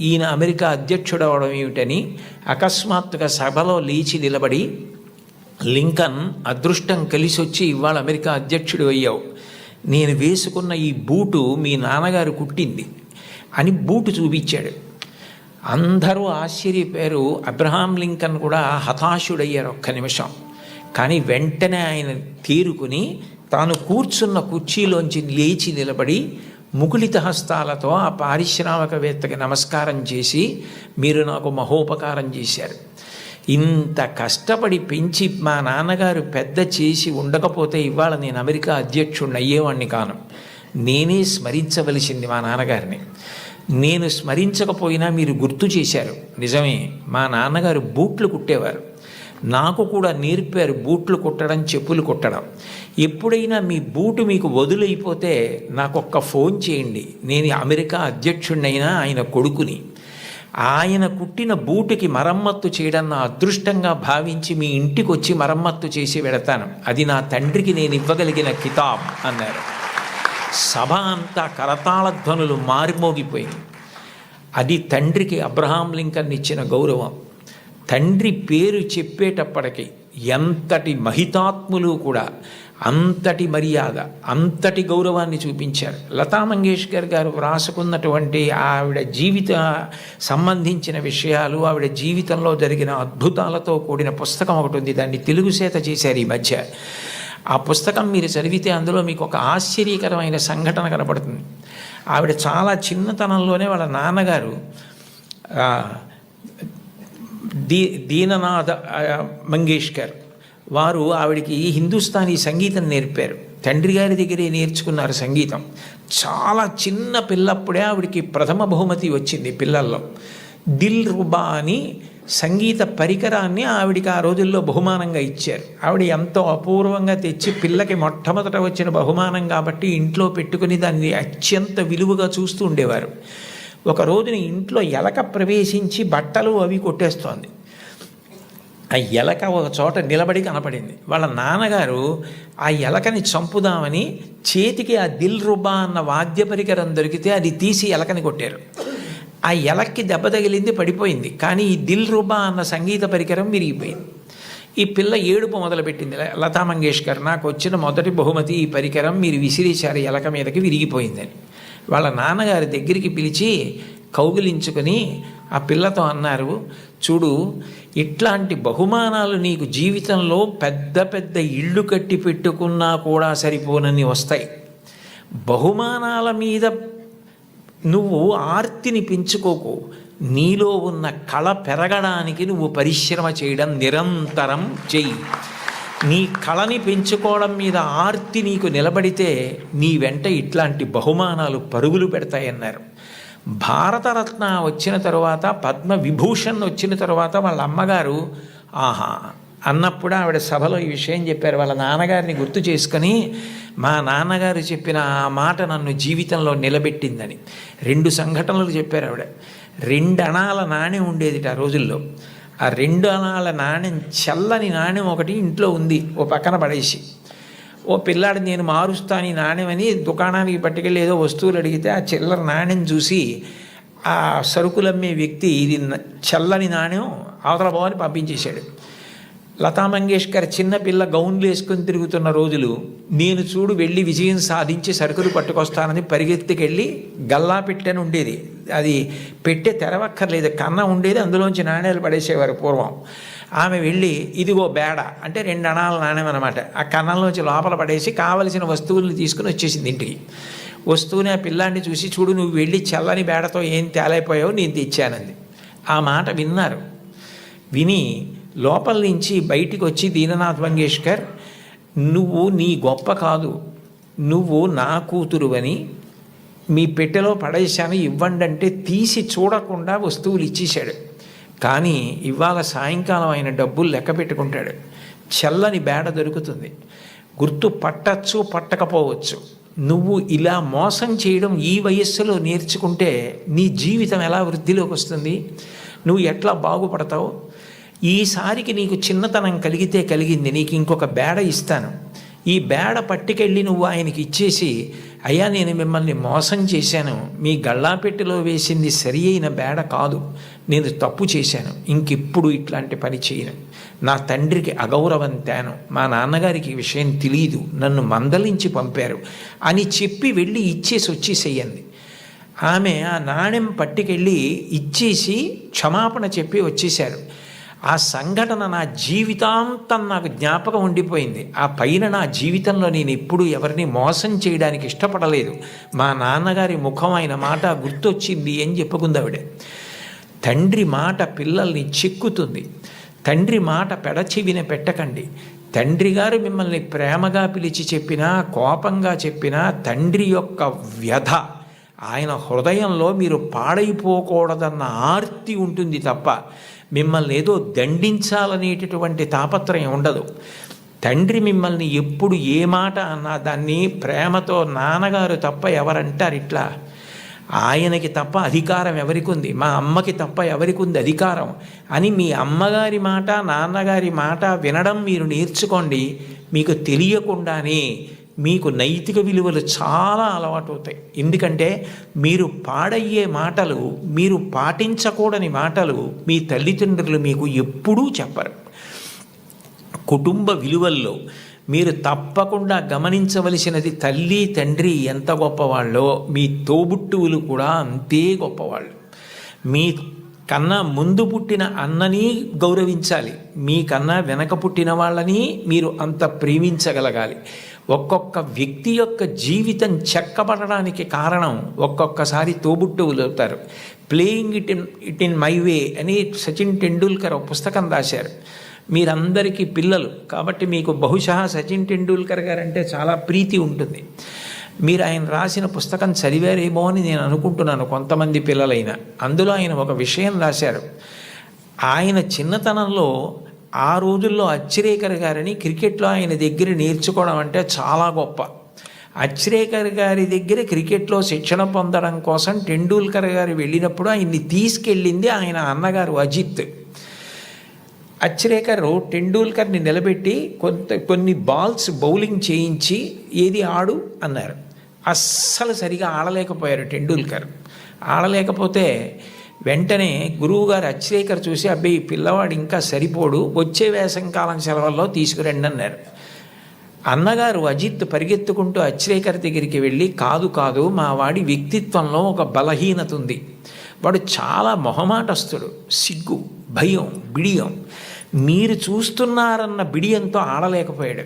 ఈయన అమెరికా అధ్యక్షుడు అవడం ఏమిటని అకస్మాత్తుగా సభలో లేచి నిలబడి లింకన్ అదృష్టం కలిసి వచ్చి ఇవాళ అమెరికా అధ్యక్షుడు అయ్యావు. నేను వేసుకున్న ఈ బూటు మీ నాన్నగారు కుట్టింది అని బూటు చూపించాడు. అందరూ ఆశ్చర్యపోయారు. అబ్రహాం లింకన్ కూడా హతాశుడయ్యారు ఒక్క నిమిషం. కానీ వెంటనే ఆయన తీరుకుని తాను కూర్చున్న కుర్చీలోంచి లేచి నిలబడి ముకులిత హస్తాలతో ఆ పారిశ్రామికవేత్తకి నమస్కారం చేసి మీరు నాకు మహోపకారం చేశారు. ఇంత కష్టపడి పెంచి మా నాన్నగారు పెద్ద చేసి ఉండకపోతే ఇవాళ నేను అమెరికా అధ్యక్షుడిని అయ్యేవాడిని కాను. నేనే స్మరించవలసింది మా నాన్నగారిని. నేను స్మరించకపోయినా మీరు గుర్తు చేశారు. నిజమే మా నాన్నగారు బూట్లు కుట్టేవారు. నాకు కూడా నేర్పారు బూట్లు కుట్టడం చెప్పులు కుట్టడం. ఎప్పుడైనా మీ బూటు మీకు వదులైపోతే నాకు ఒక్క ఫోన్ చేయండి. నేను అమెరికా అధ్యక్షుడినైనా ఆయన కొడుకుని. ఆయన కుట్టిన బూటుకి మరమ్మత్తు చేయడం నా అదృష్టంగా భావించి మీ ఇంటికి వచ్చి మరమ్మత్తు చేసి వెడతాను అది నా తండ్రికి నేను ఇవ్వగలిగిన కితాబ్ అన్నారు. సభ అంతా కరతాళ ధ్వనులు మారిమోగిపోయింది అది తండ్రికి అబ్రహాం లింకన్ ఇచ్చిన గౌరవం. తండ్రి పేరు చెప్పేటప్పటికి ఎంతటి మహితాత్ములు కూడా అంతటి మర్యాద అంతటి గౌరవాన్ని చూపించారు. లతా మంగేష్కర్ గారు వ్రాసుకున్నటువంటి ఆవిడ జీవిత సంబంధించిన విషయాలు ఆవిడ జీవితంలో జరిగిన అద్భుతాలతో కూడిన పుస్తకం ఒకటి ఉంది. దాన్ని తెలుగు చేత చేశారు ఈ మధ్య. ఆ పుస్తకం మీరు చదివితే అందులో మీకు ఒక ఆశ్చర్యకరమైన సంఘటన కనపడుతుంది. ఆవిడ చాలా చిన్నతనంలోనే వాళ్ళ నాన్నగారు దీ దీననాథ మంగేష్కర్. వారు ఆవిడికి హిందుస్థానీ సంగీతం నేర్పారు. తండ్రి గారి దగ్గరే నేర్చుకున్నారు సంగీతం. చాలా చిన్న పిల్లప్పుడే ఆవిడికి ప్రథమ బహుమతి వచ్చింది పిల్లల్లో. దిల్ రుబా అని సంగీత పరికరాన్ని ఆవిడికి ఆ రోజుల్లో బహుమానంగా ఇచ్చారు. ఆవిడ ఎంతో అపూర్వంగా తెచ్చి పిల్లకి మొట్టమొదట వచ్చిన బహుమానం కాబట్టి ఇంట్లో పెట్టుకుని దాన్ని అత్యంత విలువగా చూస్తూ ఉండేవారు. ఒకరోజున ఇంట్లో ఎలక ప్రవేశించి బట్టలు అవి కొట్టేస్తోంది. ఆ ఎలక ఒక చోట నిలబడి కనపడింది. వాళ్ళ నాన్నగారు ఆ ఎలకని చంపుదామని చేతికి ఆ దిల్ రుబా అన్న వాద్య పరికరం దొరికితే అది తీసి ఎలకని కొట్టారు. ఆ ఎలక్కి దెబ్బ తగిలింది పడిపోయింది. కానీ ఈ దిల్ రుబా అన్న సంగీత పరికరం విరిగిపోయింది. ఈ పిల్ల ఏడుపు మొదలుపెట్టింది. లతా మంగేష్కర్ నాకు వచ్చిన మొదటి బహుమతి ఈ పరికరం మీరు విసిరేశారు ఎలక మీదకి విరిగిపోయిందని. వాళ్ళ నాన్నగారి దగ్గరికి పిలిచి కౌగిలించుకొని ఆ పిల్లతో అన్నారు చూడు ఇట్లాంటి బహుమానాలు నీకు జీవితంలో పెద్ద పెద్ద ఇళ్ళు కట్టి పెట్టుకున్నా కూడా సరిపోనని వస్తాయి. బహుమానాల మీద నువ్వు ఆర్తిని పెంచుకోకు. నీలో ఉన్న కళ పెరగడానికి నువ్వు పరిశ్రమ చేయడం నిరంతరం చెయ్యి. నీ కళని పెంచుకోవడం మీద ఆర్తి నీకు నిలబడితే నీ వెంట ఇట్లాంటి బహుమానాలు పరుగులు పెడతాయన్నారు. భారతరత్న వచ్చిన తరువాత పద్మ విభూషణ్ వచ్చిన తర్వాత వాళ్ళ అమ్మగారు ఆహా అన్నప్పుడు ఆవిడ సభలో ఈ విషయం చెప్పారు. వాళ్ళ నాన్నగారిని గుర్తు చేసుకొని మా నాన్నగారు చెప్పిన ఆ మాట నన్ను జీవితంలో నిలబెట్టిందని. రెండు సంఘటనలు చెప్పారు ఆవిడ. రెండు అణాల నాణ్యం ఉండేది ఆ రోజుల్లో. ఆ రెండు అనాల నాణ్యం చల్లని నాణ్యం ఒకటి ఇంట్లో ఉంది ఓ పక్కన పడేసి. ఓ పిల్లాడు నేను మారుస్తాను ఈ నాణ్యం అని దుకాణానికి పట్టుకెళ్ళి ఏదో వస్తువులు అడిగితే ఆ చిల్లర నాణ్యం చూసి ఆ సరుకులమ్మే వ్యక్తి ఇది చల్లని నాణ్యం అవతల భవాన్ని పంపించేశాడు. లతా మంగేష్కర్ చిన్నపిల్ల గౌన్లు వేసుకొని తిరుగుతున్న రోజులు నేను చూడు వెళ్ళి విజయం సాధించి సరుకులు పట్టుకొస్తానని పరిగెత్తుకెళ్ళి గల్లా పెట్టెని ఉండేది. అది పెట్టే తెరవక్కర్లేదు కన్న ఉండేది అందులోంచి నాణ్యాలు పడేసేవారు పూర్వం. ఆమె వెళ్ళి ఇదిగో బేడ అంటే రెండు అణాల నాణ్యం అనమాట ఆ కన్నంలోంచి లోపల పడేసి కావలసిన వస్తువులను తీసుకుని వచ్చేసింది ఇంటికి. వస్తువుని ఆ పిల్లాన్ని చూసి చూడు నువ్వు వెళ్ళి చల్లని బేడతో ఏం తేలైపోయావు నేను తెచ్చానంది. ఆ మాట విన్నారు. విని లోపల నుంచి బయటికి వచ్చి దీననాథ్ మంగేష్కర్ నువ్వు నీ గొప్ప కాదు. నువ్వు నా కూతురువని మీ పెట్టెలో పడేశాను. ఇవ్వండి అంటే తీసి చూడకుండా వస్తువులు ఇచ్చేశాడు. కానీ ఇవాళ సాయంకాలం ఆయన డబ్బులు లెక్క పెట్టుకుంటాడు. చల్లని బేడ దొరుకుతుంది. గుర్తు పట్టచ్చు పట్టకపోవచ్చు. నువ్వు ఇలా మోసం చేయడం ఈ వయస్సులో నేర్చుకుంటే నీ జీవితం ఎలా వృద్ధిలోకి వస్తుంది? నువ్వు ఎట్లా బాగుపడతావు? ఈసారికి నీకు చిన్నతనం కలిగితే కలిగింది నీకు ఇంకొక బేడ ఇస్తాను. ఈ బేడ పట్టుకెళ్ళి నువ్వు ఆయనకి ఇచ్చేసి అయ్యా నేను మిమ్మల్ని మోసం చేశాను. మీ గళ్ళాపెట్టిలో వేసింది సరి అయిన బేడ కాదు. నేను తప్పు చేశాను. ఇంకెప్పుడు ఇట్లాంటి పని చేయను. నా తండ్రికి అగౌరవం తేను. మా నాన్నగారికి ఈ విషయం తెలియదు నన్ను మందలించి పంపారు. అని చెప్పి వెళ్ళి ఇచ్చేసి వచ్చేసేయండి. ఆమె ఆ నాణెం పట్టుకెళ్ళి ఇచ్చేసి క్షమాపణ చెప్పి వచ్చేశారు. ఆ సంఘటన నా జీవితాంతం నాకు జ్ఞాపకం ఉండిపోయింది. ఆ పైన నా జీవితంలో నేను ఎప్పుడు ఎవరిని మోసం చేయడానికి ఇష్టపడలేదు. మా నాన్నగారి ముఖం ఆయన మాట గుర్తొచ్చింది అని చెప్పుకుంది ఆవిడే. తండ్రి మాట పిల్లల్ని చిక్కుతుంది. తండ్రి మాట పెడచివిన పెట్టకండి. తండ్రి గారు మిమ్మల్ని ప్రేమగా పిలిచి చెప్పినా కోపంగా చెప్పినా తండ్రి యొక్క వ్యధ ఆయన హృదయంలో మీరు పాడైపోకూడదన్న ఆర్తి ఉంటుంది తప్ప మిమ్మల్ని ఏదో దండించాలనేటటువంటి తాపత్రయం ఉండదు. తండ్రి మిమ్మల్ని ఎప్పుడు ఏ మాట అన్నా దాన్ని ప్రేమతో నాన్నగారు తప్ప ఎవరంటారు ఇట్లా? ఆయనకి తప్ప అధికారం ఎవరికి ఉంది? మా అమ్మకి తప్ప ఎవరికి ఉంది అధికారం? అని మీ అమ్మగారి మాట నాన్నగారి మాట వినడం మీరు నేర్చుకోండి. మీకు తెలియకుండానే మీకు నైతిక విలువలు చాలా అలవాటు అవుతాయి ఎందుకంటే మీరు పాడయ్యే మాటలు మీరు పాటించకూడని మాటలు మీ తల్లిదండ్రులు మీకు ఎప్పుడూ చెప్పరు. కుటుంబ విలువల్లో మీరు తప్పకుండా గమనించవలసినది తల్లి తండ్రి ఎంత గొప్పవాళ్ళో మీ తోబుట్టువులు కూడా అంతే గొప్పవాళ్ళు. మీ కన్నా ముందు పుట్టిన అన్నని గౌరవించాలి. మీకన్నా వెనక పుట్టిన వాళ్ళని మీరు అంత ప్రేమించగలగాలి. ఒక్కొక్క వ్యక్తి యొక్క జీవితం చెక్కబడడానికి కారణం ఒక్కొక్కసారి తోబుట్టువులు అవుతారు playing it in it in my way అని సచిన్ టెండూల్కర్ ఒక పుస్తకం రాశారు. మీరందరికీ పిల్లలు కాబట్టి మీకు బహుశా సచిన్ టెండూల్కర్ గారంటే చాలా ప్రీతి ఉంటుంది. మీరు ఆయన రాసిన పుస్తకం చదివారేమో అని నేను అనుకుంటున్నాను కొంతమంది పిల్లలైన. అందులో ఆయన ఒక విషయం రాశారు. ఆయన చిన్నతనంలో ఆ రోజుల్లో అచ్చిరేకర్ గారిని క్రికెట్లో ఆయన దగ్గర నేర్చుకోవడం అంటే చాలా గొప్ప. అచ్చరేకర్ గారి దగ్గర క్రికెట్లో శిక్షణ పొందడం కోసం టెండూల్కర్ గారు వెళ్ళినప్పుడు ఆయన్ని తీసుకెళ్ళింది ఆయన అన్నగారు అజిత్. అచ్రేకర్ టెండూల్కర్ని నిలబెట్టి కొంత కొన్ని బాల్స్ బౌలింగ్ చేయించి ఏది ఆడు అన్నారు. అస్సలు సరిగా ఆడలేకపోయారు టెండూల్కర్. ఆడలేకపోతే వెంటనే గురువుగారు అచ్చరేకర్ చూసి అబ్బాయి ఈ పిల్లవాడు ఇంకా సరిపోడు వచ్చే వేసంకాలం సెలవుల్లో తీసుకురండి అన్నారు. అన్నగారు అజిత్ పరిగెత్తుకుంటూ అచ్చరేకర్ దగ్గరికి వెళ్ళి కాదు కాదు మా వాడి వ్యక్తిత్వంలో ఒక బలహీనత ఉంది. వాడు చాలా మొహమాటస్తుడు సిగ్గు భయం బిడియం. మీరు చూస్తున్నారన్న బిడియంతో ఆడలేకపోయాడు.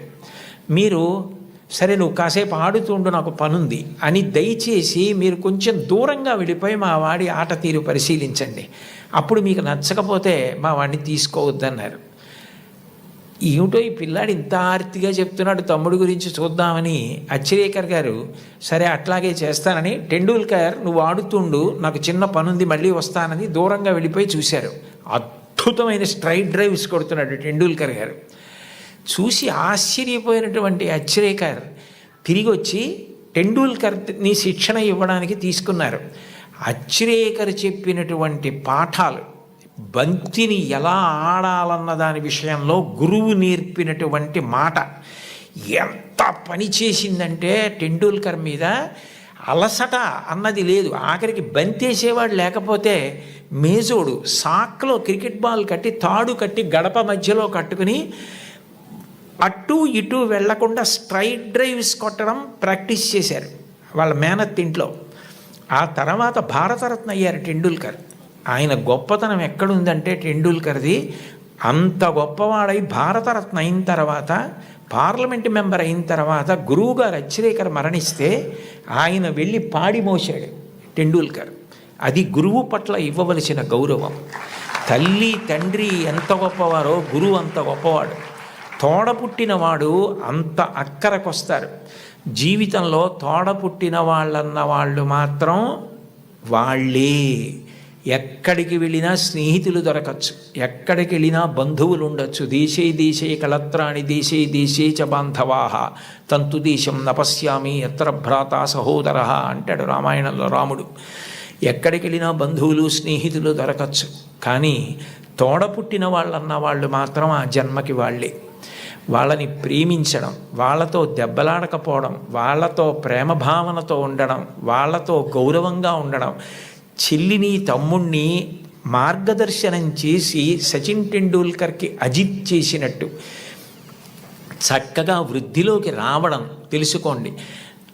మీరు సరే నువ్వు కాసేపు ఆడుతుండు నాకు పనుంది అని దయచేసి మీరు కొంచెం దూరంగా వెళ్ళిపోయి మా వాడి ఆట తీరు పరిశీలించండి. అప్పుడు మీకు నచ్చకపోతే మా వాడిని తీసుకోవద్దన్నారు. ఏమిటో ఈ పిల్లాడు ఇంత ఆర్తిగా చెప్తున్నాడు తమ్ముడు గురించి చూద్దామని. అచ్చరేకర్ గారు సరే అట్లాగే చేస్తానని. టెండూల్కర్ నువ్వు ఆడుతుండు నాకు చిన్న పనుంది మళ్ళీ వస్తానని దూరంగా వెళ్ళిపోయి చూశారు. అద్భుతమైన స్ట్రైట్ డ్రైవ్స్ కొడుతున్నాడు టెండూల్కర్ గారు. చూసి ఆశ్చర్యపోయినటువంటి అచ్చరేకర్ తిరిగి వచ్చి టెండూల్కర్ని శిక్షణ ఇవ్వడానికి తీసుకున్నారు. అచ్చరేకర్ చెప్పినటువంటి పాఠాలు బంతిని ఎలా ఆడాలన్న దాని విషయంలో గురువు నేర్పినటువంటి మాట. ఎంత పని చేసిందంటే టెండూల్కర్ మీద అలసట అన్నది లేదు. ఆఖరికి బంతేసేవాడు లేకపోతే మేజోడు సాక్లో క్రికెట్ బాల్ కట్టి తాడు కట్టి గడప మధ్యలో కట్టుకుని అటు ఇటు వెళ్ళకుండా స్ట్రైట్ డ్రైవ్స్ కొట్టడం ప్రాక్టీస్ చేశారు వాళ్ళ మేనత్ ఇంట్లో. ఆ తర్వాత భారతరత్న అయ్యారు టెండూల్కర్. ఆయన గొప్పతనం ఎక్కడుందంటే టెండూల్కర్ది అంత గొప్పవాడై భారతరత్న అయిన తర్వాత పార్లమెంట్ మెంబర్ అయిన తర్వాత గురువుగారు అచ్చిరేకర్ మరణిస్తే ఆయన వెళ్ళి పాడి మోసాడు టెండూల్కర్. అది గురువు పట్ల ఇవ్వవలసిన గౌరవం. తల్లి తండ్రి ఎంత గొప్పవారో గురువు అంత గొప్పవాడు. తోడ పుట్టినవాడు అంత అక్కరకొస్తారు. జీవితంలో తోడ పుట్టిన వాళ్ళన్న వాళ్ళు మాత్రం వాళ్ళే. ఎక్కడికి వెళ్ళినా స్నేహితులు దొరకచ్చు. ఎక్కడికి వెళ్ళినా బంధువులు ఉండొచ్చు దేశే దేశే కళత్రాణి దేశే దేశే చ బాంధవాహ తంతు దేశం నపశ్యామి ఎత్ర భ్రాత సహోదర అంటాడు రామాయణంలో రాముడు. ఎక్కడికి వెళ్ళినా బంధువులు స్నేహితులు దొరకచ్చు. కానీ తోడ పుట్టిన వాళ్ళన్న వాళ్ళు మాత్రం ఆ జన్మకి వాళ్ళే. వాళ్ళని ప్రేమించడం వాళ్ళతో దెబ్బలాడకపోవడం వాళ్ళతో ప్రేమ భావనతో ఉండడం వాళ్ళతో గౌరవంగా ఉండడం చెల్లిని తమ్ముణ్ణి మార్గదర్శనం చేసి సచిన్ టెండూల్కర్కి అజిత్ చేసినట్టు. చక్కగా వృద్ధిలోకి రావడం తెలుసుకోండి.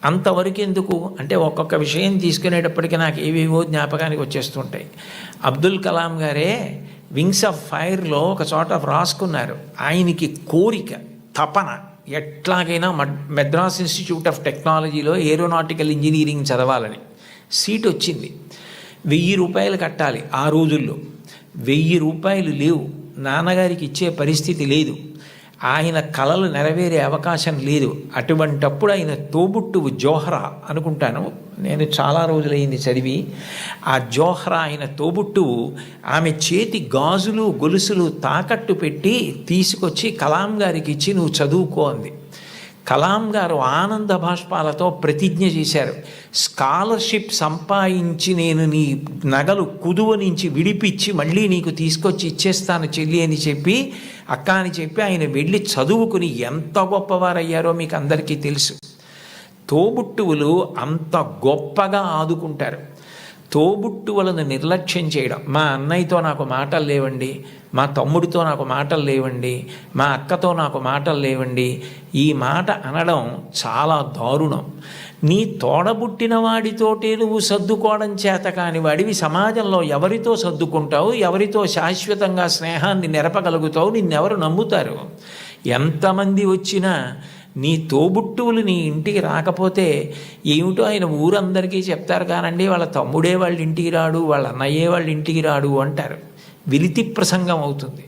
అంతవరకు ఎందుకు? అంటే ఒక్కొక్క విషయం తీసుకునేటప్పటికీ నాకు ఏవేవో జ్ఞాపకానికి వచ్చేస్తుంటాయి. అబ్దుల్ కలాం గారే వింగ్స్ ఆఫ్ ఫైర్లో ఒక చోట రాసుకున్నారు ఆయనకి కోరిక. తపన. ఎట్లాగైనా మెడ్రాస్ ఇన్స్టిట్యూట్ ఆఫ్ టెక్నాలజీలో ఏరోనాటికల్ ఇంజనీరింగ్ చదవాలని. సీట్ వచ్చింది. వెయ్యి రూపాయలు కట్టాలి ఆ రోజుల్లో. వెయ్యి రూపాయలు లేవు. నాన్నగారికి ఇచ్చే పరిస్థితి లేదు. ఆయన కలలు నెరవేరే అవకాశం లేదు. అటువంటప్పుడు ఆయన తోబుట్టువు జోహరా అనుకుంటాను. నేను చాలా రోజులైంది చదివి. ఆ జోహరా ఆయన తోబుట్టువు ఆమె చేతి గాజులు గొలుసులు తాకట్టు పెట్టి తీసుకొచ్చి కలాం గారికి ఇచ్చి నువ్వు చదువుకో అంది. కలాం గారు ఆనంద భాష్పాలతో ప్రతిజ్ఞ చేశారు. స్కాలర్షిప్ సంపాదించి నేను నీ నగలు కుదువ నుంచి విడిపించి మళ్ళీ నీకు తీసుకొచ్చి ఇచ్చేస్తాను చెల్లి అని చెప్పి అక్క అని చెప్పి ఆయన వెళ్ళి చదువుకుని ఎంత గొప్పవారయ్యారో మీకు అందరికీ తెలుసు. తోబుట్టువులు అంత గొప్పగా ఆదుకుంటారు. తోబుట్టువులను నిర్లక్ష్యం చేయడం. మా అన్నయ్యతో నాకు మాటలు లేవండి మా తమ్ముడితో నాకు మాటలు లేవండి మా అక్కతో నాకు మాటలు లేవండి. ఈ మాట అనడం చాలా దారుణం. నీ తోడబుట్టిన వాడితోటే నువ్వు సర్దుకోవడం చేత కాని వాడివి సమాజంలో ఎవరితో సర్దుకుంటావు ఎవరితో శాశ్వతంగా స్నేహాన్ని నెరపగలుగుతావు నిన్నెవరు నమ్ముతారు? ఎంతమంది వచ్చినా నీ తోబుట్టువులు నీ ఇంటికి రాకపోతే ఏమిటో ఆయన ఊరందరికీ చెప్తారు కానండి వాళ్ళ తమ్ముడే వాళ్ళ ఇంటికి రాడు వాళ్ళ అన్నయ్యే వాళ్ళ ఇంటికి రాడు అంటారు. విలితి ప్రసంగం అవుతుంది.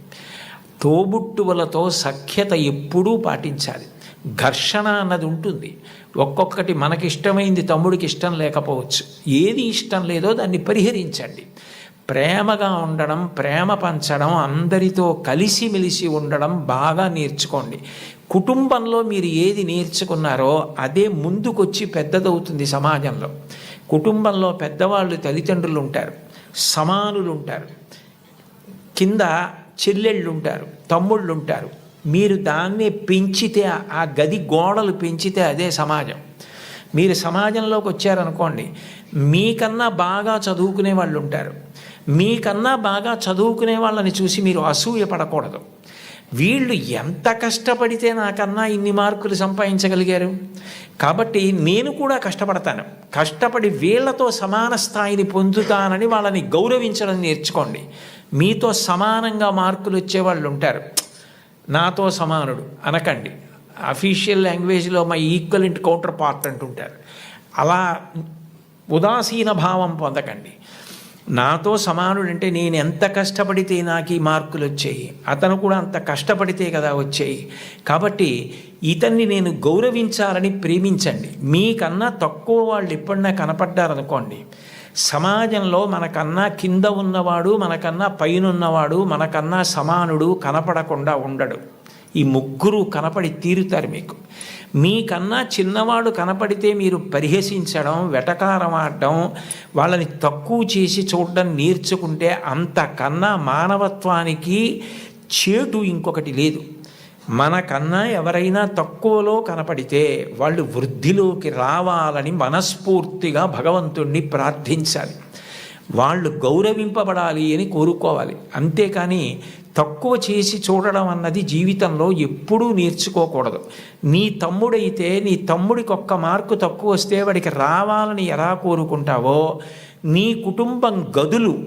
తోబుట్టువులతో సఖ్యత ఎప్పుడూ పాటించాలి. ఘర్షణ అన్నది ఉంటుంది. ఒక్కొక్కటి మనకిష్టమైంది తమ్ముడికి ఇష్టం లేకపోవచ్చు. ఏది ఇష్టం లేదో దాన్ని పరిహరించండి. ప్రేమగా ఉండడం ప్రేమ పంచడం అందరితో కలిసిమెలిసి ఉండడం బాగా నేర్చుకోండి. కుటుంబంలో మీరు ఏది నేర్చుకున్నారో అదే ముందుకొచ్చి పెద్దదవుతుంది సమాజంలో. కుటుంబంలో పెద్దవాళ్ళు తల్లిదండ్రులు ఉంటారు సమానులు ఉంటారు కింద చెల్లెళ్ళు ఉంటారు తమ్ముళ్ళు ఉంటారు మీరు దాన్ని పెంచితే ఆ గది గోడలు పెంచితే అదే సమాజం. మీరు సమాజంలోకి వచ్చారనుకోండి మీకన్నా బాగా చదువుకునే వాళ్ళు ఉంటారు మీకన్నా బాగా చదువుకునే వాళ్ళని చూసి మీరు అసూయ పడకూడదు వీళ్ళు ఎంత కష్టపడితే నాకన్నా ఇన్ని మార్కులు సంపాదించగలిగారు? కాబట్టి నేను కూడా కష్టపడతాను. కష్టపడి వీళ్ళతో సమాన స్థాయిని పొందుతానని వాళ్ళని గౌరవించడం నేర్చుకోండి. మీతో సమానంగా మార్కులు వచ్చేవాళ్ళు ఉంటారు. నాతో సమానుడు అనకండి. అఫీషియల్ లాంగ్వేజ్లో మై ఈక్వలెంట్ కౌంటర్ పార్ట్ అంటుంటారు. అలా ఉదాసీన భావం పొందకండి. నాతో సమానుడంటే నేను ఎంత కష్టపడితే నాకు ఈ మార్కులు వచ్చాయి. అతను కూడా అంత కష్టపడితే కదా వచ్చాయి. కాబట్టి ఇతన్ని నేను గౌరవించాలని ప్రేమించండి. మీకన్నా తక్కువ వాళ్ళు ఎప్పుడన్నా కనపడ్డారనుకోండి. సమాజంలో మనకన్నా కింద ఉన్నవాడు మనకన్నా పైన ఉన్నవాడు మనకన్నా సమానుడు కనపడకుండా ఉండడు. ఈ ముగ్గురు కనపడి తీరుతారు మీకు. మీకన్నా చిన్నవాడు కనపడితే మీరు పరిహసించడం వెటకారం ఆడడం వాళ్ళని తక్కువ చేసి చూడడం నేర్చుకుంటే అంతకన్నా మానవత్వానికి చేటు ఇంకొకటి లేదు. మనకన్నా ఎవరైనా తక్కువలో కనపడితే వాళ్ళు వృద్ధిలోకి రావాలని మనస్ఫూర్తిగా భగవంతుణ్ణి ప్రార్థించాలి. వాళ్ళు గౌరవింపబడాలి అని కోరుకోవాలి. అంతేకాని తక్కువ చేసి చూడడం అన్నది జీవితంలో ఎప్పుడూ నేర్చుకోకూడదు. నీ తమ్ముడైతే నీ తమ్ముడికి ఒక్క మార్కు తక్కువ వస్తే వాడికి రావాలని ఎలా కోరుకుంటావో నీ కుటుంబం గదులు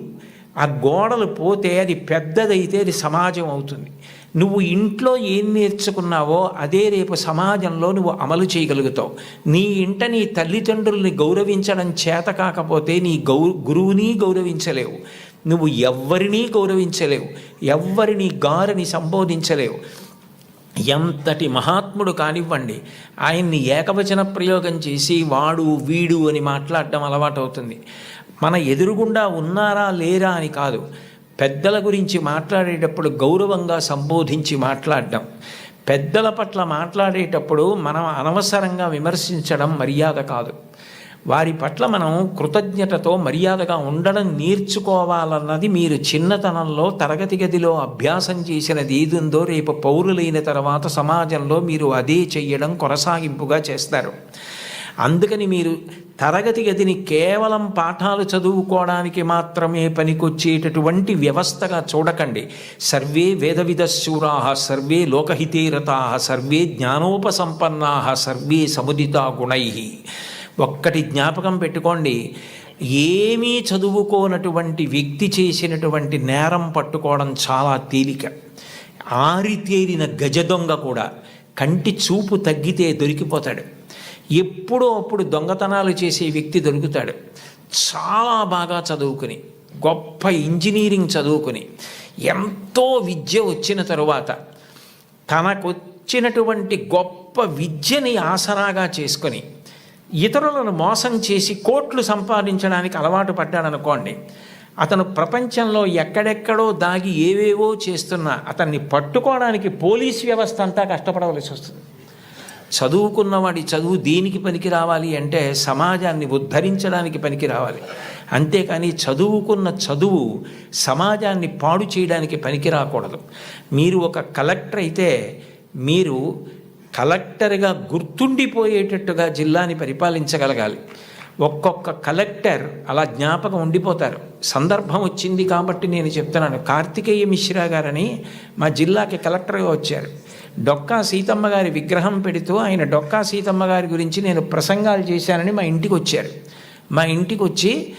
ఆ గోడలు పోతే అది పెద్దదైతే అది సమాజం అవుతుంది. నువ్వు ఇంట్లో ఏం నేర్చుకున్నావో అదే రేపు సమాజంలో నువ్వు అమలు చేయగలుగుతావు. నీ ఇంట నీ తల్లిదండ్రుల్ని గౌరవించడం చేత కాకపోతే నీ గౌ గురువుని గౌరవించలేవు. నువ్వు ఎవ్వరినీ గౌరవించలేవు. ఎవ్వరిని గారిని సంబోధించలేవు. ఎంతటి మహాత్ముడు కానివ్వండి ఆయన్ని ఏకవచన ప్రయోగం చేసి వాడు వీడు అని మాట్లాడడం అలవాటవుతుంది. మన ఎదురుగుండా ఉన్నారా లేరా అని కాదు. పెద్దల గురించి మాట్లాడేటప్పుడు గౌరవంగా సంబోధించి మాట్లాడడం. పెద్దల పట్ల మాట్లాడేటప్పుడు మనం అనవసరంగా విమర్శించడం మర్యాద కాదు. వారి పట్ల మనం కృతజ్ఞతతో మర్యాదగా ఉండడం నేర్చుకోవాలన్నది మీరు చిన్నతనంలో తరగతి గదిలో అభ్యాసం చేసినది ఏది ఉందో రేపు పౌరులైన తర్వాత సమాజంలో మీరు అదే చెయ్యడం కొనసాగింపుగా చేస్తారు. అందుకని మీరు తరగతి గదిని కేవలం పాఠాలు చదువుకోవడానికి మాత్రమే పనికొచ్చేటటువంటి వ్యవస్థగా చూడకండి. సర్వే వేదవిధశూరా సర్వే లోకహితేరతా సర్వే జ్ఞానోపసంపన్నా సర్వే సముదితా గుణై ఒక్కటి జ్ఞాపకం పెట్టుకోండి. ఏమీ చదువుకోనటువంటి వ్యక్తి చేసినటువంటి నేరం పట్టుకోవడం చాలా తేలిక. ఆరితేరిన గజ దొంగ కూడా కంటి చూపు తగ్గితే దొరికిపోతాడు. ఎప్పుడో అప్పుడు దొంగతనాలు చేసే వ్యక్తి దొరుకుతాడు. చాలా బాగా చదువుకుని గొప్ప ఇంజనీరింగ్ చదువుకుని ఎంతో విద్య వచ్చిన తరువాత తనకొచ్చినటువంటి గొప్ప విద్యని ఆసరాగా చేసుకొని ఇతరులను మోసం చేసి కోట్లు సంపాదించడానికి అలవాటు పడ్డాడనుకోండి అతను ప్రపంచంలో ఎక్కడెక్కడో దాగి ఏవేవో చేస్తున్నా అతన్ని పట్టుకోవడానికి పోలీస్ వ్యవస్థ అంతా కష్టపడవలసి వస్తుంది. చదువుకున్నవాడి చదువు దేనికి పనికి రావాలి అంటే సమాజాన్ని ఉద్ధరించడానికి పనికి రావాలి. అంతేకాని చదువుకున్న చదువు సమాజాన్ని పాడు చేయడానికి పనికి రాకూడదు. మీరు ఒక కలెక్టర్ అయితే మీరు కలెక్టర్గా గుర్తుండిపోయేటట్టుగా జిల్లాని పరిపాలించగలగాలి. ఒక్కొక్క కలెక్టర్ అలా జ్ఞాపకం ఉండిపోతారు. సందర్భం వచ్చింది కాబట్టి నేను చెప్తున్నాను. కార్తికేయ మిశ్రా గారని మా జిల్లాకి కలెక్టర్గా వచ్చారు. డొక్కా సీతమ్మ గారి విగ్రహం పెడుతూ ఆయన డొక్కా సీతమ్మ గారి గురించి నేను ప్రసంగాలు చేశానని మా ఇంటికి వచ్చారు. మా ఇంటికి వచ్చి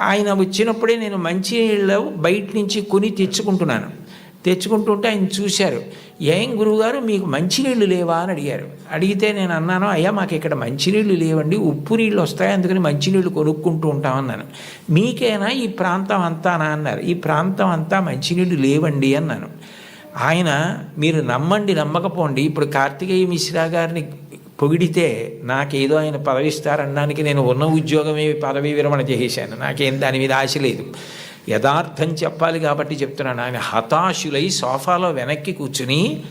ఆయన వచ్చినప్పుడే నేను మంచినీళ్ళు బయట నుంచి కొని తెచ్చుకుంటున్నాను. తెచ్చుకుంటుంటే ఆయన చూశారు. ఏం గురువుగారు మీకు మంచినీళ్ళు లేవా? అని అడిగారు. అడిగితే నేను అన్నాను అయ్యా మాకు ఇక్కడ మంచినీళ్ళు లేవండి ఉప్పు నీళ్ళు వస్తాయి అందుకని మంచినీళ్ళు కొనుక్కుంటూ ఉంటామన్నాను మీకేనా ఈ ప్రాంతం అంతానా? అన్నారు. ఈ ప్రాంతం అంతా మంచినీళ్ళు లేవండి అన్నాను. ఆయన మీరు నమ్మండి నమ్మకపోండి. ఇప్పుడు కార్తికేయ మిశ్రా గారిని పొగిడితే నాకేదో ఆయన పదవి ఇస్తారనడానికి నేను ఉన్న ఉద్యోగమే పదవి విరమణ చేసేసాను నాకేం దాని మీద ఆశ లేదు. యథార్థం చెప్పాలి కాబట్టి చెప్తున్నాను. ఆయన హతాశులై సోఫాలో వెనక్కి కూర్చుని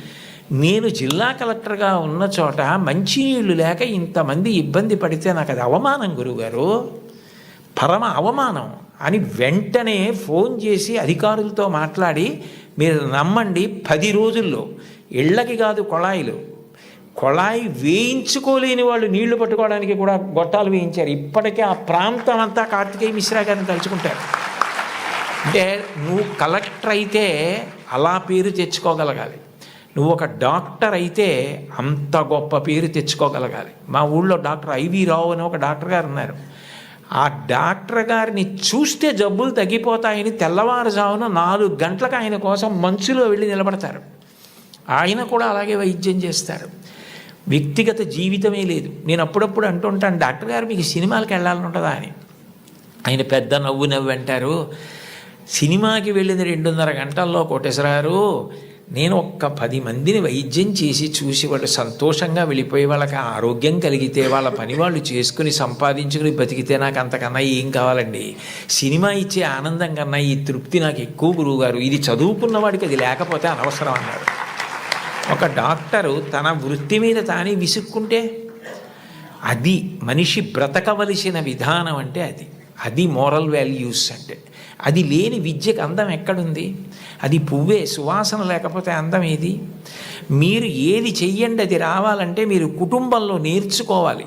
నేను జిల్లా కలెక్టర్గా ఉన్న చోట మంచినీళ్ళు లేక ఇంతమంది ఇబ్బంది పడితే నాకు అది అవమానం గురువుగారు పరమ అవమానం. అని వెంటనే ఫోన్ చేసి అధికారులతో మాట్లాడి మీరు నమ్మండి పది రోజుల్లో. ఇళ్ళకి కాదు కొళాయిలు. కొళాయి వేయించుకోలేని వాళ్ళు నీళ్ళు పట్టుకోవడానికి కూడా గొట్టాలు వేయించారు. ఇప్పటికే ఆ ప్రాంతం అంతా కార్తికేయ మిశ్రా గారిని తలుచుకుంటారు. అంటే నువ్వు కలెక్టర్ అయితే అలా పేరు తెచ్చుకోగలగాలి. నువ్వు ఒక డాక్టర్ అయితే అంత గొప్ప పేరు తెచ్చుకోగలగాలి. మా ఊళ్ళో డాక్టర్ ఐవి రావు అని ఒక డాక్టర్ గారు ఉన్నారు. ఆ డాక్టర్ గారిని చూస్తే జబ్బులు తగ్గిపోతాయని తెల్లవారుజామున నాలుగు గంటలకు ఆయన కోసం మంచులో వెళ్ళి నిలబడతారు. ఆయన కూడా అలాగే వైద్యం చేస్తారు. వ్యక్తిగత జీవితమే లేదు. నేను అప్పుడప్పుడు అంటుంటాను డాక్టర్ గారు మీకు సినిమాలకు వెళ్ళాలని ఉంటుందా? అని. ఆయన పెద్ద నవ్వు నవ్వు అంటారు. సినిమాకి వెళ్ళిన రెండున్నర గంటల్లో కోటేశ్వరారు నేను ఒక్క పది మందిని వైద్యం చేసి చూసి వాళ్ళు సంతోషంగా వెళ్ళిపోయి వాళ్ళకి ఆరోగ్యం కలిగితే వాళ్ళ పని వాళ్ళు చేసుకుని సంపాదించుకుని బతికితే నాకు అంతకన్నా ఏం కావాలండి? సినిమా ఇచ్చే ఆనందం కన్నా ఈ తృప్తి నాకు ఎక్కువ గురువుగారు. ఇది చదువుకున్న వాడికి అది లేకపోతే అనవసరం అన్నాడు ఒక డాక్టరు తన వృత్తి మీద తానే విసుక్కుంటే అది మనిషి బ్రతకవలసిన విధానం అంటే అది. అది మోరల్ వాల్యూస్ అంటే అది లేని విద్యకు అందం ఎక్కడుంది? అది పువ్వే సువాసన లేకపోతే అందం ఏది? మీరు ఏది చెయ్యండి అది రావాలంటే మీరు కుటుంబంలో నేర్చుకోవాలి.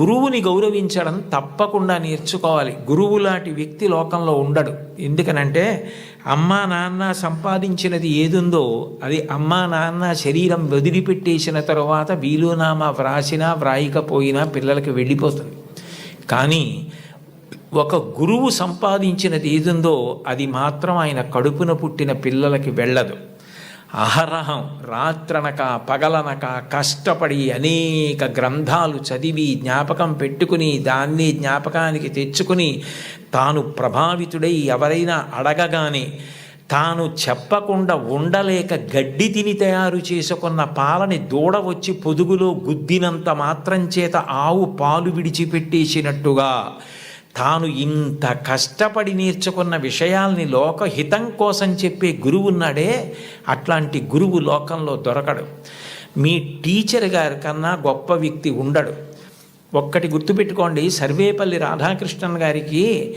గురువుని గౌరవించడం తప్పకుండా నేర్చుకోవాలి. గురువు లాంటి వ్యక్తి లోకంలో ఉండడు. ఎందుకనంటే అమ్మా నాన్న సంపాదించినది ఏదుందో అది అమ్మా నాన్న శరీరం వదిలిపెట్టేసిన తర్వాత వీలునామా వ్రాసినా వ్రాయకపోయినా పిల్లలకి వెళ్ళిపోతుంది. కానీ ఒక గురువు సంపాదించినది ఏదుందో అది మాత్రం ఆయన కడుపున పుట్టిన పిల్లలకి వెళ్ళదు. అహరహం రాత్రనక పగలనక కష్టపడి అనేక గ్రంథాలు చదివి జ్ఞాపకం పెట్టుకుని దాన్ని జ్ఞాపకానికి తెచ్చుకుని తాను ప్రభావితుడై ఎవరైనా అడగగానే తాను చెప్పకుండా ఉండలేక గడ్డి తిని తయారు చేసుకున్న పాలని దూడ వచ్చి పొదుగులో గుద్దినంత మాత్రం చేత ఆవు పాలు విడిచిపెట్టేసినట్టుగా తాను ఇంత కష్టపడి నేర్చుకున్న విషయాల్ని లోకహితం కోసం చెప్పే గురువు ఉన్నాడే అట్లాంటి గురువు లోకంలో దొరకడు. మీ టీచర్ గారి కన్నా గొప్ప వ్యక్తి ఉండడు. ఒక్కటి గుర్తుపెట్టుకోండి సర్వేపల్లి రాధాకృష్ణన్ గారికి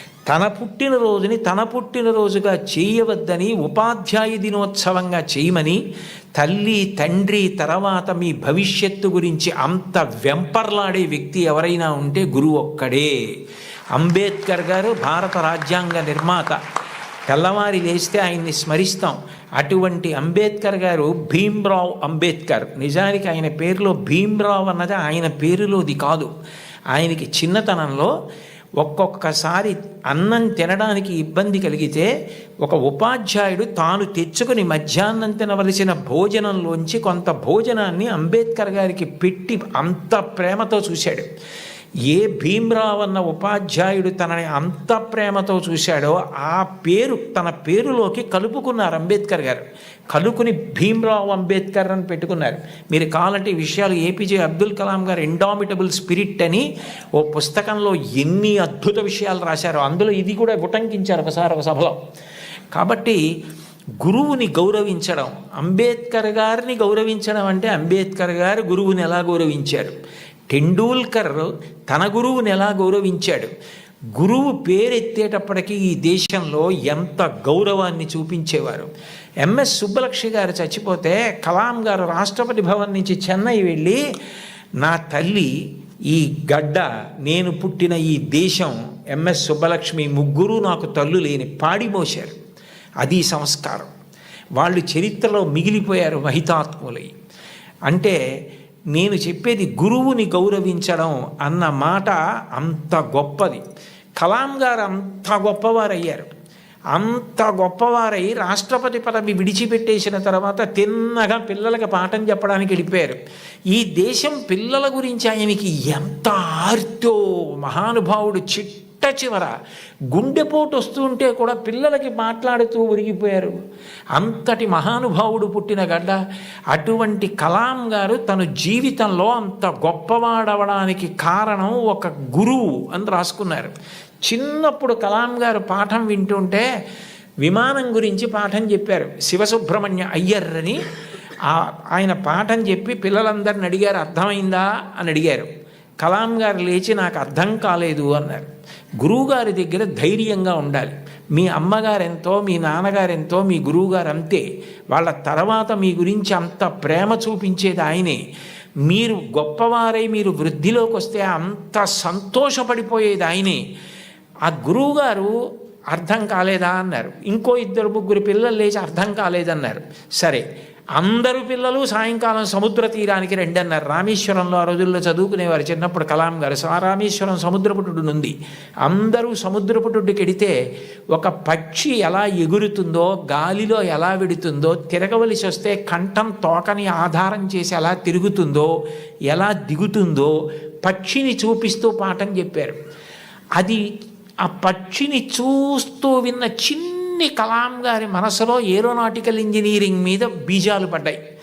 తన పుట్టినరోజుని తన పుట్టినరోజుగా చేయవద్దని ఉపాధ్యాయ దినోత్సవంగా చేయమని తల్లి తండ్రి తర్వాత మీ భవిష్యత్తు గురించి అంత వెంపర్లాడే వ్యక్తి ఎవరైనా ఉంటే గురువు ఒక్కడే. అంబేద్కర్ గారు భారత రాజ్యాంగ నిర్మాత. తెల్లవారి లేస్తే ఆయన్ని స్మరిస్తాం. అటువంటి అంబేద్కర్ గారు భీమ్రావ్ అంబేద్కర్. నిజానికి ఆయన పేరులో భీమ్రావ్ అన్నది ఆయన పేరులోది కాదు. ఆయనకి చిన్నతనంలో ఒక్కొక్కసారి అన్నం తినడానికి ఇబ్బంది కలిగితే ఒక ఉపాధ్యాయుడు తాను తెచ్చుకుని మధ్యాహ్నం తినవలసిన భోజనంలోంచి కొంత భోజనాన్ని అంబేద్కర్ గారికి పెట్టి అంత ప్రేమతో చూశాడు. ఏ భీమ్రావ్ అన్న ఉపాధ్యాయుడు తనని అంత ప్రేమతో చూశాడో ఆ పేరు తన పేరులోకి కలుపుకున్నారు అంబేద్కర్ గారు. కలుకుని భీమ్రావ్ అంబేద్కర్ అని పెట్టుకున్నారు. మీరు కావాలంటే ఈ విషయాలు ఏపీజే అబ్దుల్ కలాం గారు ఇండామిటబుల్ స్పిరిట్ అని ఓ పుస్తకంలో ఎన్ని అద్భుత విషయాలు రాశారో అందులో ఇది కూడా ఉటంకించారు ఒకసారి ఒక సభలో. కాబట్టి గురువుని గౌరవించడం అంబేద్కర్ గారిని గౌరవించడం అంటే అంబేద్కర్ గారు గురువుని ఎలా గౌరవించారు? టెండూల్కర్ తన గురువుని ఎలా గౌరవించాడు? గురువు పేరెత్తేటప్పటికీ ఈ దేశంలో ఎంత గౌరవాన్ని చూపించేవారు. ఎంఎస్ సుబ్బలక్ష్మి గారు చచ్చిపోతే కలాం గారు రాష్ట్రపతి భవన్ నుంచి చెన్నై వెళ్ళి నా తల్లి ఈ గడ్డ నేను పుట్టిన ఈ దేశం ఎంఎస్ సుబ్బలక్ష్మి ముగ్గురు నాకు తల్లు లేని పాడిమోశారు అది సంస్కారం. వాళ్ళు చరిత్రలో మిగిలిపోయారు మహితాత్ములై. అంటే నేను చెప్పేది గురువుని గౌరవించడం అన్న మాట అంత గొప్పది. కలాం గారు అంత గొప్పవారయ్యారు. అంత గొప్పవారై రాష్ట్రపతి పదవి విడిచిపెట్టేసిన తర్వాత తిన్నగా పిల్లలకి పాఠం చెప్పడానికి వెళ్ళిపోయారు. ఈ దేశం పిల్లల గురించి ఆయనకి ఎంత ఆర్తో మహానుభావుడు చిట్ చివర గుండెపోటు వస్తుంటే కూడా పిల్లలకి మాట్లాడుతూ ఒరిగిపోయారు. అంతటి మహానుభావుడు పుట్టిన గడ్డ అటువంటి కలాం గారు తన జీవితంలో అంత గొప్పవాడవడానికి కారణం ఒక గురువు అని రాసుకున్నారు. చిన్నప్పుడు కలాం గారు పాఠం వింటుంటే విమానం గురించి పాఠం చెప్పారు. శివసుబ్రహ్మణ్య అయ్యర్ అని ఆయన పాఠం చెప్పి పిల్లలందరిని అడిగారు అర్థమైందా? అని అడిగారు. కలాం గారు లేచి నాకు అర్థం కాలేదు అన్నారు. గురువుగారి దగ్గర ధైర్యంగా ఉండాలి. మీ అమ్మగారెంతో మీ నాన్నగారెంతో మీ గురువుగారు అంతే వాళ్ళ తర్వాత మీ గురించి అంత ప్రేమ చూపించేది ఆయనే. మీరు గొప్పవారై మీరు వృద్ధిలోకి వస్తే అంత సంతోషపడిపోయేది ఆయనే. ఆ గురువుగారు అర్థం కాలేదా అన్నారు. ఇంకో ఇద్దరు ముగ్గురు పిల్లలు లేచి అర్థం కాలేదన్నారు. సరే అందరు పిల్లలు సాయంకాలం సముద్ర తీరానికి రెండన్నారు. రామేశ్వరంలో ఆ రోజుల్లో చదువుకునేవారు. చిన్నప్పుడు కలాం గారు ఆ రామేశ్వరం సముద్రపుటుడు అందరూ సముద్రపుటుడికి ఎడితే ఒక పక్షి ఎలా ఎగురుతుందో గాలిలో ఎలా విడుతుందో తిరగవలసి వస్తే కంఠం తోకని ఆధారం చేసి ఎలా తిరుగుతుందో ఎలా దిగుతుందో పక్షిని చూపిస్తూ పాఠం చెప్పారు. అది ఆ పక్షిని చూస్తూ విన్న చిన్న కలాం గారి మనసులో ఏరోనాటికల్ ఇంజనీరింగ్ మీద బీజాలు పడ్డాయి.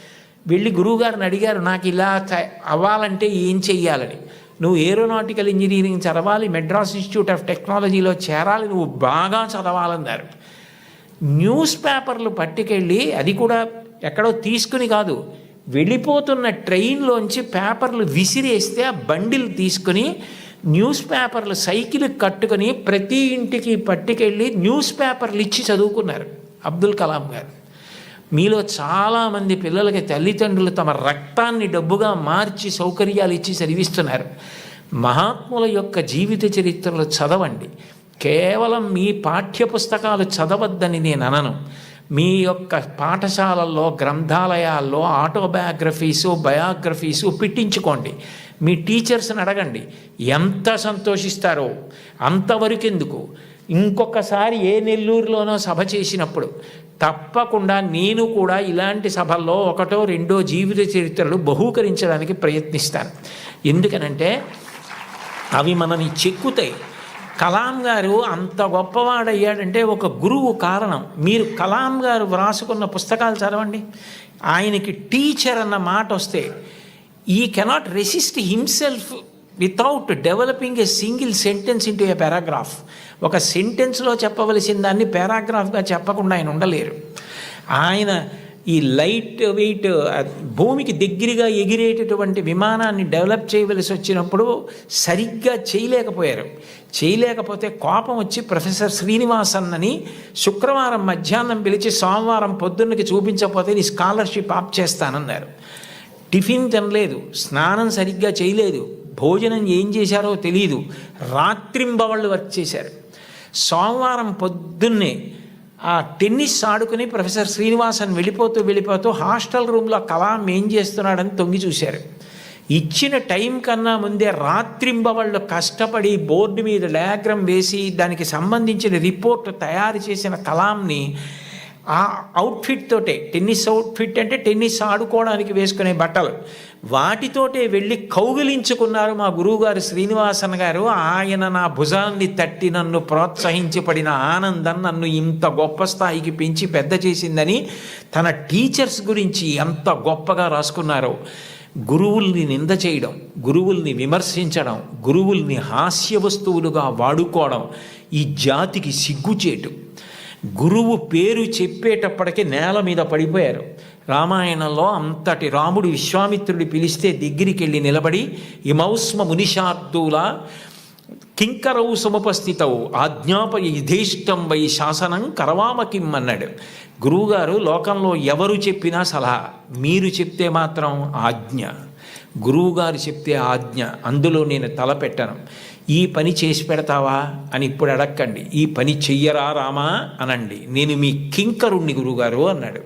వెళ్ళి గురువుగారిని అడిగారు నాకు ఇలా అవ్వాలంటే ఏం చెయ్యాలని? నువ్వు ఏరోనాటికల్ ఇంజనీరింగ్ చదవాలి మెడ్రాస్ ఇన్స్టిట్యూట్ ఆఫ్ టెక్నాలజీలో చేరాలి నువ్వు బాగా చదవాలన్నారు. న్యూస్ పేపర్లు పట్టుకెళ్ళి అది కూడా ఎక్కడో తీసుకుని కాదు వెళ్ళిపోతున్న ట్రైన్లోంచి పేపర్లు విసిరేస్తే ఆ బండిలు తీసుకుని న్యూస్ పేపర్లు సైకిల్ కట్టుకొని ప్రతి ఇంటికి పట్టుకెళ్ళి న్యూస్ పేపర్లు ఇచ్చి చదువుకున్నారు అబ్దుల్ కలాం గారు. మీలో చాలామంది పిల్లలకి తల్లిదండ్రులు తమ రక్తాన్ని డబ్బుగా మార్చి సౌకర్యాలు ఇచ్చి చదివిస్తున్నారు. మహాత్ముల యొక్క జీవిత చరిత్రలు చదవండి. కేవలం మీ పాఠ్యపుస్తకాలు చదవద్దని నేను అనను. మీ యొక్క పాఠశాలల్లో గ్రంథాలయాల్లో ఆటోబయోగ్రఫీసు బయోగ్రఫీసు పెట్టించుకోండి. మీ టీచర్స్ని అడగండి ఎంత సంతోషిస్తారో అంతవరకు ఎందుకు ఇంకొకసారి ఏ నెల్లూరులోనో సభ చేసినప్పుడు తప్పకుండా నేను కూడా ఇలాంటి సభల్లో ఒకటో రెండో జీవిత చరిత్రలు బహూకరించడానికి ప్రయత్నిస్తాను. ఎందుకనంటే అవి మనని చెక్కుతాయి. కలాం గారు అంత గొప్పవాడయ్యాడంటే ఒక గురువు కారణం. మీరు కలాం గారు వ్రాసుకున్న పుస్తకాలు చదవండి. ఆయనకి టీచర్ అన్న మాట వస్తే ఈ cannot resist himself without developing a single sentence into a paragraph ఒక సెంటెన్స్లో చెప్పవలసిన దాన్ని పారాగ్రాఫ్గా చెప్పకుండా ఆయన ఉండలేరు. ఆయన ఈ లైట్ వెయిట్ భూమికి దగ్గరగా ఎగిరేటటువంటి విమానాన్ని డెవలప్ చేయవలసి వచ్చినప్పుడు సరిగ్గా చేయలేకపోయారు. చేయలేకపోతే కోపం వచ్చి ప్రొఫెసర్ శ్రీనివాసన్ అని శుక్రవారం మధ్యాహ్నం పిలిచి సోమవారం పొద్దున్నకి చూపించకపోతే నీ స్కాలర్షిప్ ఆప్ చేస్తానన్నారు. టిఫిన్ తినలేదు స్నానం సరిగ్గా చేయలేదు భోజనం ఏం చేశారో తెలియదు రాత్రింబవళ్ళు వర్క్ చేశారు. సోమవారం పొద్దున్నే ఆ టెన్నిస్ ఆడుకుని ప్రొఫెసర్ శ్రీనివాసన్ వెళ్ళిపోతూ వెళ్ళిపోతూ హాస్టల్ రూమ్లో కలాం ఏం చేస్తున్నాడని తొంగి చూశారు. ఇచ్చిన టైం కన్నా ముందే రాత్రింబవళ్ళు కష్టపడి బోర్డు మీద డయాగ్రామ్ వేసి దానికి సంబంధించిన రిపోర్ట్ తయారు చేసిన కలాంని ఆ అవుట్ఫిట్ తోటే టెన్నిస్ అవుట్ఫిట్ అంటే టెన్నిస్ ఆడుకోవడానికి వేసుకునే బట్టలు. వాటితోటే వెళ్ళి కౌగిలించుకున్నారు మా గురువుగారు శ్రీనివాసన్ గారు. ఆయన నా భుజాన్ని తట్టి నన్ను ప్రోత్సహించి పడిన ఆనందం నన్ను ఇంత గొప్ప స్థాయికి పెంచి పెద్ద చేసిందని తన టీచర్స్ గురించి ఎంత గొప్పగా రాసుకున్నారో. గురువుల్ని నింద చేయడం గురువుల్ని విమర్శించడం గురువుల్ని హాస్య వస్తువులుగా వాడుకోవడం ఈ జాతికి సిగ్గుచేటు. గురువు పేరు చెప్పేటప్పటికి నేల మీద పడిపోయారు. రామాయణంలో అంతటి రాముడు విశ్వామిత్రుడి పిలిస్తే దగ్గరికి వెళ్ళి నిలబడి ఇమౌస్మ మునిషార్థుల కింకరవు సముపస్థితవు ఆజ్ఞాప యథేష్టం వై శాసనం కరవామకిం అన్నాడు. గురువుగారు లోకంలో ఎవరు చెప్పినా సలహా మీరు చెప్తే మాత్రం ఆజ్ఞ. గురువుగారు చెప్తే ఆజ్ఞ. అందులో నేను తలపెట్టను. ఈ పని చేసి పెడతావా అని ఇప్పుడు అడక్కండి. ఈ పని చెయ్యరా రామా? అనండి. నేను మీ కింకరుణ్ణి గురుగారు అన్నాడు.